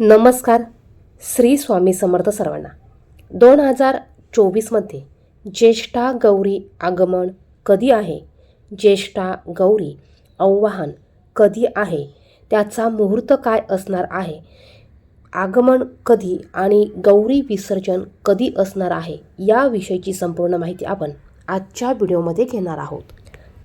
नमस्कार श्री स्वामी समर्थ सर्वांना. दोन हजार चोवीसमध्ये ज्येष्ठा गौरी आगमन कधी आहे? ज्येष्ठा गौरी आव्हान कधी आहे? त्याचा मुहूर्त काय असणार आहे? आगमन कधी आणि गौरी विसर्जन कधी असणार आहे? याविषयीची संपूर्ण माहिती आपण आजच्या व्हिडिओमध्ये घेणार आहोत.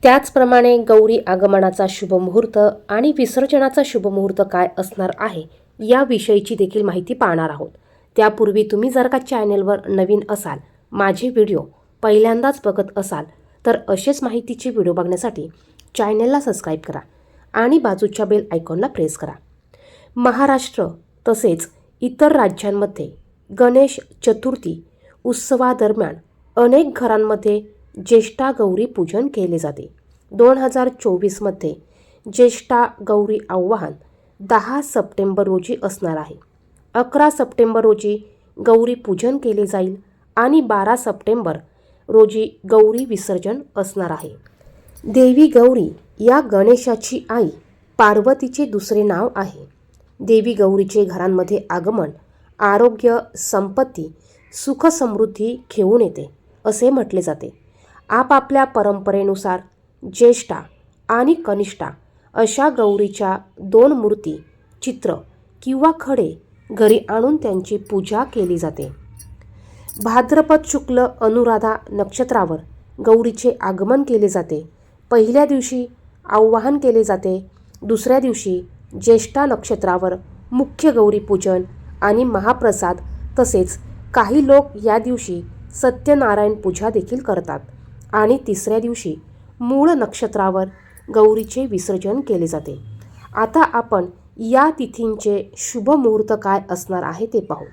त्याचप्रमाणे गौरी आगमनाचा शुभ मुहूर्त आणि विसर्जनाचा शुभमुहूर्त काय असणार आहे? याविषयीची देखील माहिती पाहणार आहोत. त्यापूर्वी तुम्ही जर का चॅनेलवर नवीन असाल माझे व्हिडिओ पहिल्यांदाच बघत असाल तर असेच माहितीचे व्हिडिओ बघण्यासाठी चॅनेलला सबस्क्राईब करा आणि बाजूच्या बेल आयकॉनला प्रेस करा. महाराष्ट्र तसेच इतर राज्यांमध्ये गणेश चतुर्थी उत्सवादरम्यान अनेक घरांमध्ये ज्येष्ठा गौरी पूजन केले जाते. दोन हजार चोवीसमध्ये ज्येष्ठा गौरी आव्हान दहा सप्टेंबर रोजी असणार आहे. अकरा सप्टेंबर रोजी गौरी पूजन केले जाईल आणि बारा सप्टेंबर रोजी गौरी विसर्जन असणार आहे. देवी गौरी या गणेशाची आई पार्वतीचे दुसरे नाव आहे. देवी गौरीचे घरांमध्ये आगमन आरोग्य संपत्ती सुखसमृद्धी घेऊन येते असे म्हटले जाते. आपापल्या परंपरेनुसार ज्येष्ठा आणि कनिष्ठा अशा गौरीच्या दोन मूर्ती चित्र किंवा खडे घरी आणून त्यांची पूजा केली जाते. भाद्रपद शुक्ल अनुराधा नक्षत्रावर गौरीचे आगमन केले जाते. पहिल्या दिवशी आवाहन केले जाते. दुसऱ्या दिवशी ज्येष्ठा नक्षत्रावर मुख्य गौरीपूजन आणि महाप्रसाद तसेच काही लोक या दिवशी सत्यनारायण पूजा देखील करतात आणि तिसऱ्या दिवशी मूळ नक्षत्रावर गौरीचे विसर्जन केले जाते. आता आपण या तिथींचे शुभ मुहूर्त काय असणार आहे ते पाहू.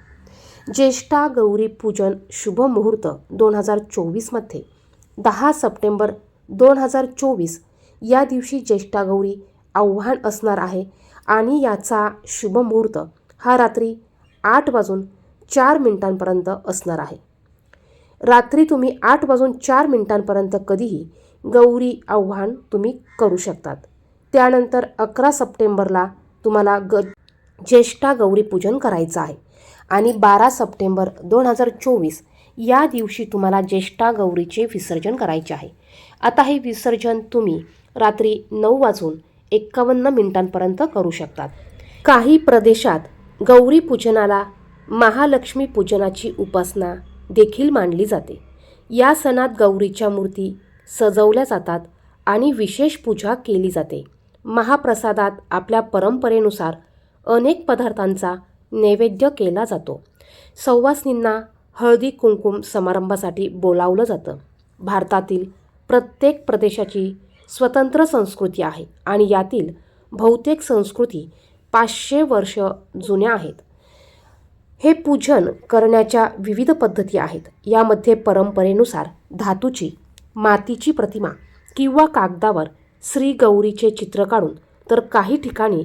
ज्येष्ठा गौरी पूजन शुभ मुहूर्त दोन हजार चोवीसमध्ये दहा सप्टेंबर दोन हजार चोवीस या दिवशी ज्येष्ठा गौरी आव्हान असणार आहे आणि याचा शुभ मुहूर्त हा रात्री आठ वाजून चार मिनिटांपर्यंत असणार आहे. रात्री तुम्ही आठ वाजून चार मिनिटांपर्यंत कधीही गौरी आव्हान तुम्ही करू शकतात. त्यानंतर अकरा सप्टेंबरला तुम्हाला ग ज्येष्ठा गौरी पूजन करायचं आहे. आणि बारा सप्टेंबर दोन हजार चोवीस या दिवशी तुम्हाला ज्येष्ठा गौरीचे विसर्जन करायचे आहे. आता हे विसर्जन तुम्ही रात्री नऊ वाजून एक्कावन्न मिनिटांपर्यंत करू शकतात. काही प्रदेशात गौरी पूजनाला महालक्ष्मी पूजनाची उपासना देखील मानली जाते. या सणात गौरीच्या मूर्ती सजवल्या जातात आणि विशेष पूजा केली जाते. महाप्रसादात आपल्या परंपरेनुसार अनेक पदार्थांचा नैवेद्य केला जातो. सौवासनींना हळदी कुंकुम समारंभासाठी बोलावलं जातं. भारतातील प्रत्येक प्रदेशाची स्वतंत्र संस्कृती आहे आणि यातील बहुतेक संस्कृती पाचशे वर्ष जुन्या आहेत. हे पूजन करण्याच्या विविध पद्धती आहेत. यामध्ये परंपरेनुसार धातूची मातीची प्रतिमा किंवा कागदावर श्री गौरीचे चित्र काढून तर काही ठिकाणी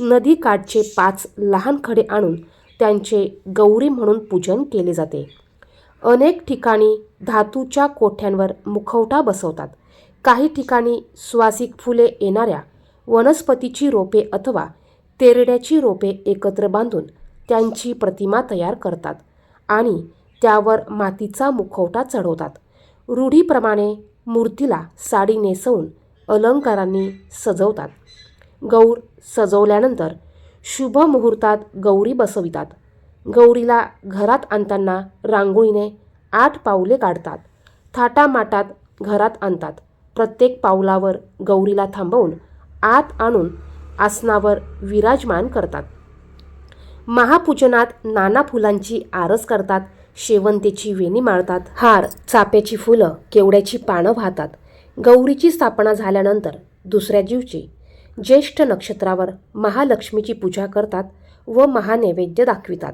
नदीकाठचे पाच लहान खडे आणून त्यांचे गौरी म्हणून पूजन केले जाते. अनेक ठिकाणी धातूच्या कोठ्यांवर मुखवटा बसवतात. काही ठिकाणी सुवासिक फुले येणाऱ्या वनस्पतीची रोपे अथवा तेरड्याची रोपे एकत्र बांधून त्यांची प्रतिमा तयार करतात आणि त्यावर मातीचा मुखवटा चढवतात. रूढीप्रमाणे मूर्तीला साडी नेसवून अलंकारांनी सजवतात. गौर सजवल्यानंतर शुभ मुहूर्तात गौरी बसवितात. गौरीला घरात आणताना रांगोळीने आठ पावले काढतात. थाटामाटात घरात आणतात. प्रत्येक पावलावर गौरीला थांबवून आत आणून आसनावर विराजमान करतात. महापूजनात नाना फुलांची आरस करतात. शेवंतीची वेणी माळतात हार चाप्याची फुलं केवड्याची पानं वाहतात. गौरीची स्थापना झाल्यानंतर दुसऱ्या दिवशी ज्येष्ठ नक्षत्रावर महालक्ष्मीची पूजा करतात व महानैवेद्य दाखवितात.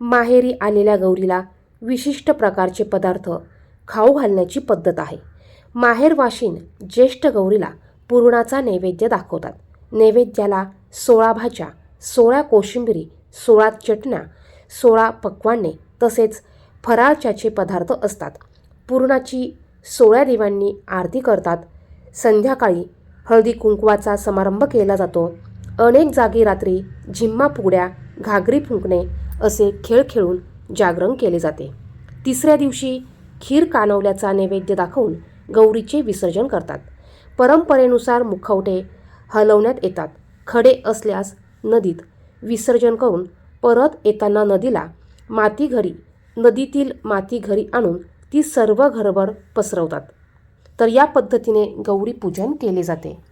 माहेरी आलेल्या गौरीला विशिष्ट प्रकारचे पदार्थ खाऊ घालण्याची पद्धत आहे. माहेरवाशीन ज्येष्ठ गौरीला पुरणाचा नैवेद्य दाखवतात. नैवेद्याला सोळा भाज्या सोळा कोशिंबिरी सोळा चटण्या सोळा पक्वाने तसेच फराळच्याचे पदार्थ असतात. पुरणाची सोळ्या देवांनी आरती करतात. संध्याकाळी हळदी कुंकवाचा समारंभ केला जातो. अनेक जागी रात्री झिम्मा फुगड्या घागरी फुंकणे असे खेळ खेळून जागरण केले जाते. तिसऱ्या दिवशी खीर कानवल्याचा नैवेद्य दाखवून गौरीचे विसर्जन करतात. परंपरेनुसार मुखवटे हलवण्यात येतात. खडे असल्यास नदीत विसर्जन करून परत येताना नदीला माती घरी नदीतील माती घरी आणून ती सर्व घरभर पसरवतात. तर या पद्धतीने गौरी पूजन केले जाते.